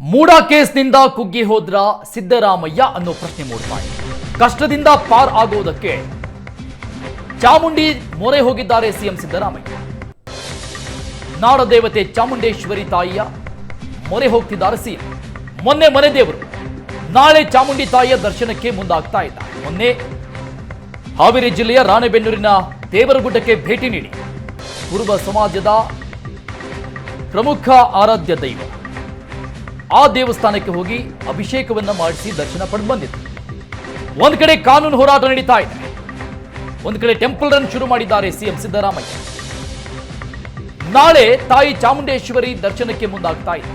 ಮೂಡ ಕೇಸ್ನಿಂದ ಕುಗ್ಗಿ ಹೋದ್ರ ಸಿದ್ದರಾಮಯ್ಯ ಅನ್ನೋ ಪ್ರಶ್ನೆ ಮೂಡ್ತಾ ಕಷ್ಟದಿಂದ ಪಾರ್ ಆಗುವುದಕ್ಕೆ ಚಾಮುಂಡಿ ಮೊರೆ ಹೋಗಿದ್ದಾರೆ ಸಿಎಂ ಸಿದ್ದರಾಮಯ್ಯ. ನಾಡದೇವತೆ ಚಾಮುಂಡೇಶ್ವರಿ ತಾಯಿಯ ಮೊರೆ ಹೋಗ್ತಿದ್ದಾರೆ ಸಿಎಂ. ಮೊನ್ನೆ ಮನೆ ದೇವರು ನಾಳೆ ಚಾಮುಂಡಿ ತಾಯಿಯ ದರ್ಶನಕ್ಕೆ ಮುಂದಾಗ್ತಾ ಇದ್ದಾರೆ ಮೊನ್ನೆ ಹಾವೇರಿ ಜಿಲ್ಲೆಯ ರಾಣೆಬೆನ್ನೂರಿನ ದೇವರಗುಡ್ಡಕ್ಕೆ ಭೇಟಿ ನೀಡಿ. ಕುರುಬ ಸಮಾಜದ ಪ್ರಮುಖ ಆರಾಧ್ಯ ದೈವ. ಆ ದೇವಸ್ಥಾನಕ್ಕೆ ಹೋಗಿ ಅಭಿಷೇಕವನ್ನ ಮಾಡಿಸಿ ದರ್ಶನ ಪಡೆದು ಬಂದಿತ್ತು ಒಂದ್ ಕಡೆ ಕಾನೂನು ಹೋರಾಟ ನಡೀತಾ ಇದೆ. ಒಂದ್ ಕಡೆ ಟೆಂಪಲ್ ರನ್ ಶುರು ಮಾಡಿದ್ದಾರೆ ಸಿಎಂ ಸಿದ್ದರಾಮಯ್ಯ. ನಾಳೆ ತಾಯಿ ಚಾಮುಂಡೇಶ್ವರಿ ದರ್ಶನಕ್ಕೆ ಮುಂದಾಗ್ತಾ ಇದೆ.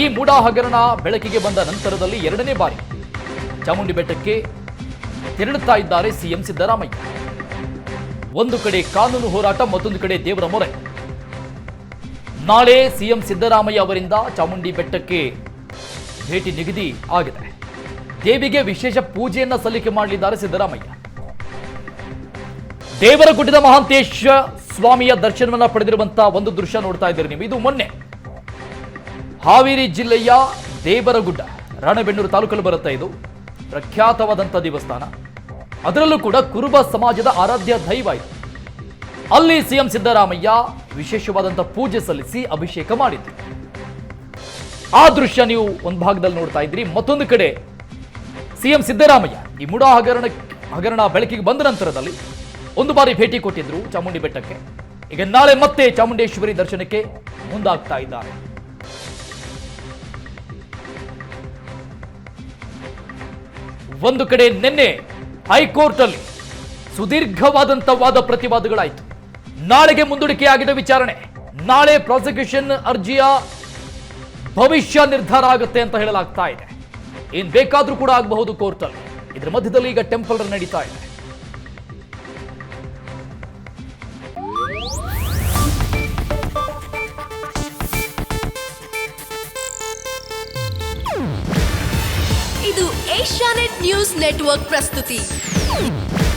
ಈ ಮೂಡಾ ಹಗರಣ ಬೆಳಕಿಗೆ ಬಂದ ನಂತರದಲ್ಲಿ ಎರಡನೇ ಬಾರಿ ಚಾಮುಂಡಿ ಬೆಟ್ಟಕ್ಕೆ ತೆರಳುತ್ತಾ ಇದ್ದಾರೆ ಸಿಎಂ ಸಿದ್ದರಾಮಯ್ಯ. ಒಂದು ಕಡೆ ಕಾನೂನು ಹೋರಾಟ, ಮತ್ತೊಂದು ಕಡೆ ದೇವರ ಮೊರೆ. ನಾಳೆ ಸಿಎಂ ಸಿದ್ದರಾಮಯ್ಯ ಅವರಿಂದ ಚಾಮುಂಡಿ ಬೆಟ್ಟಕ್ಕೆ ಭೇಟಿ ನಿಗದಿ ಆಗಿದೆ. ದೇವಿಗೆ ವಿಶೇಷ ಪೂಜೆಯನ್ನ ಸಲ್ಲಿಕೆ ಮಾಡಲಿದ್ದಾರೆ ಸಿದ್ದರಾಮಯ್ಯ. ದೇವರಗುಡ್ಡದ ಮಹಾಂತೇಶ ಸ್ವಾಮಿಯ ದರ್ಶನವನ್ನ ಪಡೆದಿರುವಂತಹ ಒಂದು ದೃಶ್ಯ ನೋಡ್ತಾ ಇದ್ದೀರಿ ನೀವು. ಇದು ಮೊನ್ನೆ ಹಾವೇರಿ ಜಿಲ್ಲೆಯ ದೇವರಗುಡ್ಡ, ರಾಣೆಬೆನ್ನೂರು ತಾಲೂಕಲ್ಲಿ ಬರುತ್ತೆ ಇದು. ಪ್ರಖ್ಯಾತವಾದಂಥ ದೇವಸ್ಥಾನ. ಅದರಲ್ಲೂ ಕೂಡ ಕುರುಬ ಸಮಾಜದ ಆರಾಧ್ಯ ದೈವ ಇದು. ಅಲ್ಲಿ ಸಿಎಂ ಸಿದ್ದರಾಮಯ್ಯ ವಿಶೇಷವಾದಂಥ ಪೂಜೆ ಸಲ್ಲಿಸಿ ಅಭಿಷೇಕ ಮಾಡಿದ್ರು. ಆ ದೃಶ್ಯ ನೀವು ಒಂದು ಭಾಗದಲ್ಲಿ ನೋಡ್ತಾ ಇದ್ರಿ. ಮತ್ತೊಂದು ಕಡೆ ಸಿಎಂ ಸಿದ್ದರಾಮಯ್ಯ ಈ ಮುಡಾ ಹಗರಣ ಹಗರಣ ಬೆಳಕಿಗೆ ಬಂದ ನಂತರದಲ್ಲಿ ಒಂದು ಬಾರಿ ಭೇಟಿ ಕೊಟ್ಟಿದ್ರು ಚಾಮುಂಡಿ ಬೆಟ್ಟಕ್ಕೆ. ಈಗ ನಾಳೆ ಮತ್ತೆ ಚಾಮುಂಡೇಶ್ವರಿ ದರ್ಶನಕ್ಕೆ ಮುಂದಾಗ್ತಾ ಇದ್ದಾರೆ. ಒಂದು ಕಡೆ ನಿನ್ನೆ ಹೈಕೋರ್ಟ್ ಅಲ್ಲಿ ಸುದೀರ್ಘವಾದಂತಹ ವಾದ ಪ್ರತಿವಾದಗಳಾಯಿತು. ನಾಳೆಗೆ ಮುಂದೂಡಿಕೆಯಾಗಿದೆ ವಿಚಾರಣೆ. ನಾಳೆ ಪ್ರಾಸಿಕ್ಯೂಷನ್ ಅರ್ಜಿಯ ಭವಿಷ್ಯ ನಿರ್ಧಾರ ಆಗುತ್ತೆ ಅಂತ ಹೇಳಲಾಗ್ತಾ ಇದೆ. ಏನ್ ಬೇಕಾದ್ರೂ ಕೂಡ ಆಗಬಹುದು ಕೋರ್ಟ್ ಅಲ್ಲಿ ಇದ್ರ ಮಧ್ಯದಲ್ಲಿ ಈಗ ಟೆಂಪಲ್ ರನ್ ನಡೀತಾ ಇದೆ. ಇದು ಏಷ್ಯಾನೆಟ್ ನ್ಯೂಸ್ ನೆಟ್ವರ್ಕ್ ಪ್ರಸ್ತುತಿ.